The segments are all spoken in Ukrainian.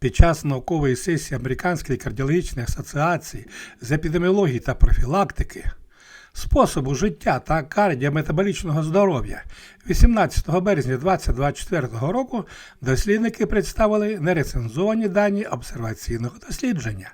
Під час наукової сесії Американської кардіологічної асоціації з епідеміології та профілактики способу життя та кардіометаболічного здоров'я 18 березня 2024 року дослідники представили нерецензовані дані обсерваційного дослідження.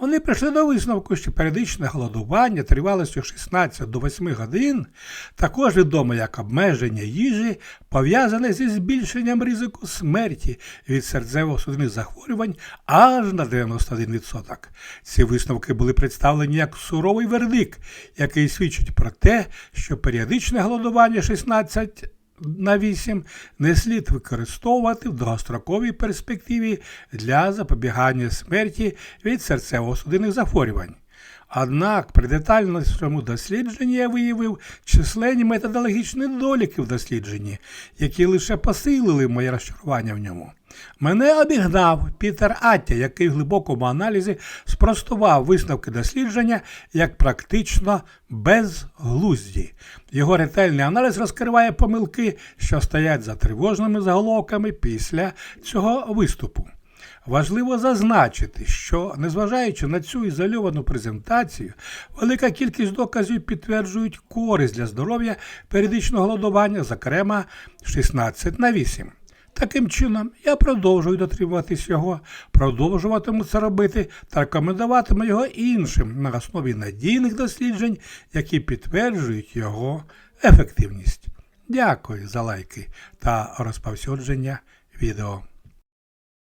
Вони прийшли до висновку, що періодичне голодування тривалістю 16 до 8 годин, також відоме як обмеження їжі, пов'язане зі збільшенням ризику смерті від серцево-судинних захворювань аж на 91%. Ці висновки були представлені як суровий вердикт, який свідчить про те, що періодичне голодування 16 на 8 не слід використовувати в довгостроковій перспективі для запобігання смерті від серцево-судинних захворювань. Однак при детальному дослідженні я виявив численні методологічні недоліки в дослідженні, які лише посилили моє розчарування в ньому. Мене обігнав Пітер Аття, який в глибокому аналізі спростував висновки дослідження як практично безглузді. Його ретельний аналіз розкриває помилки, що стоять за тривожними заголовками після цього виступу. Важливо зазначити, що, незважаючи на цю ізольовану презентацію, велика кількість доказів підтверджують користь для здоров'я періодичного голодування, зокрема 16 на 8. Таким чином, я продовжую дотримуватись його, продовжуватиму це робити та рекомендуватиму його іншим на основі надійних досліджень, які підтверджують його ефективність. Дякую за лайки та розповсюдження відео.